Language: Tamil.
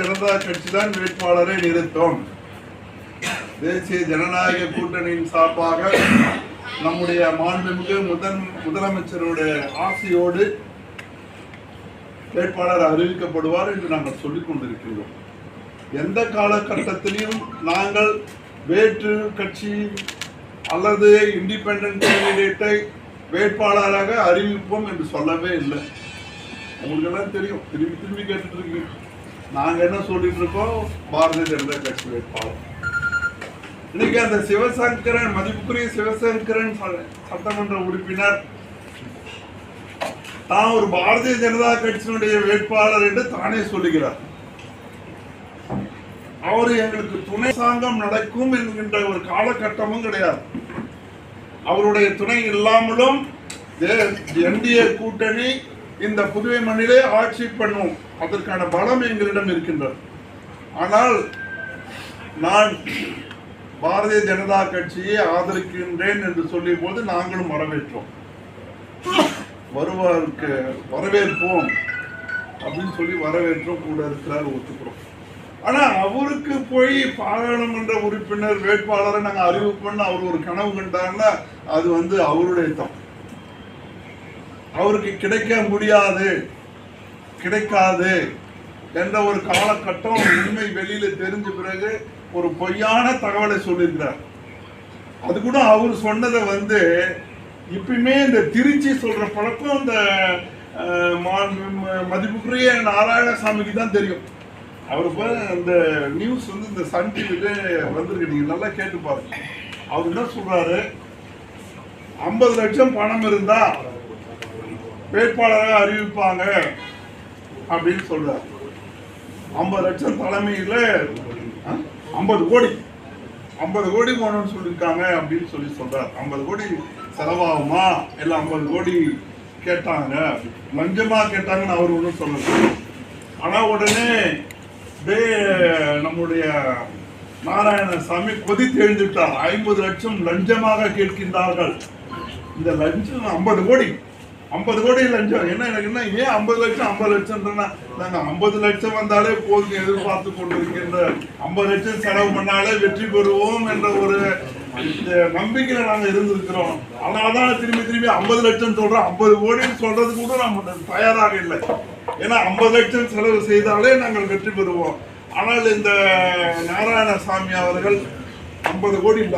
ஜனதா கட்சி தான் வேட்பாளரை நிறுத்தும். தேசிய ஜனநாயக கூட்டணியின் சார்பாக நம்முடைய மாண்புமிகு முதன் முதலமைச்சருடைய ஆசையோடு வேட்பாளர் அறிவிக்கப்படுவார் என்று நாங்கள் சொல்லிக் கொண்டிருக்கின்றோம். எந்த காலகட்டத்திலையும் நாங்கள் வேற்று கட்சி அல்லது இண்டிபெண்ட் கேண்டிடேட்டை வேட்பாளராக அறிவிப்போம் என்று சொல்லவே இல்லை. உங்களுக்கு எல்லாம் தெரியும். திரும்பி திரும்பி கேட்டுட்டு இருக்கீங்க. நாங்க என்ன சொல்லிட்டு இருக்கோம்? பாரதிய ஜனதா கட்சி வேட்பாளர் இன்னைக்கு அந்த சிவசங்கரன் மதிப்புக்குரிய சிவசங்கரன் சட்டமன்ற உறுப்பினர். தான் ஒரு பாரதிய ஜனதா கட்சியினுடைய வேட்பாளர் என்று தானே சொல்லுகிறார். அவர் எங்களுக்கு துணை சாங்கம் நடக்கும் என்கின்ற ஒரு காலகட்டமும் கிடையாது. அவருடைய துணை இல்லாமலும் என்டிஏ கூட்டணி இந்த புதுவை மண்ணிலே ஆட்சி பண்ணும். அதற்கான பலம் எங்களிடம் இருக்கின்றது. ஆனால் நான் பாரதிய ஜனதா கட்சியை ஆதரிக்கின்றேன் என்று சொல்லிய போது நாங்களும் வரவேற்றோம். வருவாருக்கு வரவேற்போம் அப்படின்னு சொல்லி வரவேற்றோம். கூட இருக்கிறார் ஒத்துக்கிறோம். ஆனால் அவருக்கு போய் பாராளுமன்ற உறுப்பினர் வேட்பாளரை நாங்கள் நாங்க பண்ண அவர் ஒரு கனவு கண்டாருன்னா அது வந்து அவருடைய தப்பு அவருக்கு கிடைக்க முடியாது. கிடைக்காது என்ற ஒரு காலகட்டம் உண்மை வெளியில தெரிஞ்ச பிறகு ஒரு பொய்யான தகவலை சொல்லியிருக்கிறார். அது கூட அவர் சொன்னதை வந்து இப்பயுமே இந்த திருச்சி சொல்ற பழக்கம் இந்த மா- மதிப்புக்குரிய நாராயணசாமிக்கு தான் தெரியும். அவர் போய் அந்த நியூஸ் வந்து இந்த சன் டிவில வந்திருக்கு. நீங்க நல்லா கேட்டு பாருங்க. அவர் என்ன சொல்றாரு? ஐம்பது லட்சம் பணம் இருந்தா வேட்பாளராக அறிவிப்பாங்க அப்படின்னு சொல்றாரு. ஐம்பது லட்சம் தலைமையில் ஐம்பது கோடி. ஐம்பது கோடி போகணும்னு சொல்லியிருக்காங்க அப்படின்னு சொல்லி சொல்றாரு. ஐம்பது கோடி செலவாகுமா? இல்லை ஐம்பது கோடி கேட்டாங்க. லஞ்சமாக கேட்டாங்கன்னு அவர் ஒன்றும் சொல்லல. ஆனால் உடனே டே நம்முடைய நாராயணசாமி கொதி எழுந்துட்டார் ஐம்பது லட்சம் லஞ்சமாக கேட்கின்றார்கள். இந்த லஞ்சம் ஐம்பது கோடி. ஐம்பது கோடி லஞ்சம் என்ன எனக்கு என்ன ஏன் ஐம்பது லட்சம் ஐம்பது லட்சம்ன்றனா நாங்க ஐம்பது லட்சம் வந்தாலே போதும் எதிர்பார்த்து கொண்டிருக்கின்ற ஐம்பது லட்சம் செலவு பண்ணாலே வெற்றி பெறுவோம் என்ற ஒரு இந்த நம்பிக்கையில நாங்க இருந்திருக்கிறோம். அதனாலதான் திரும்பி திரும்பி ஐம்பது லட்சம் சொல்றோம். ஐம்பது கோடின்னு சொல்றது கூட நம்ம தயாராக இல்லை. ஏன்னா ஐம்பது லட்சம் செலவு செய்தாலே நாங்கள் வெற்றி பெறுவோம். ஆனால் இந்த நாராயணசாமி அவர்கள் ஐம்பது கோடி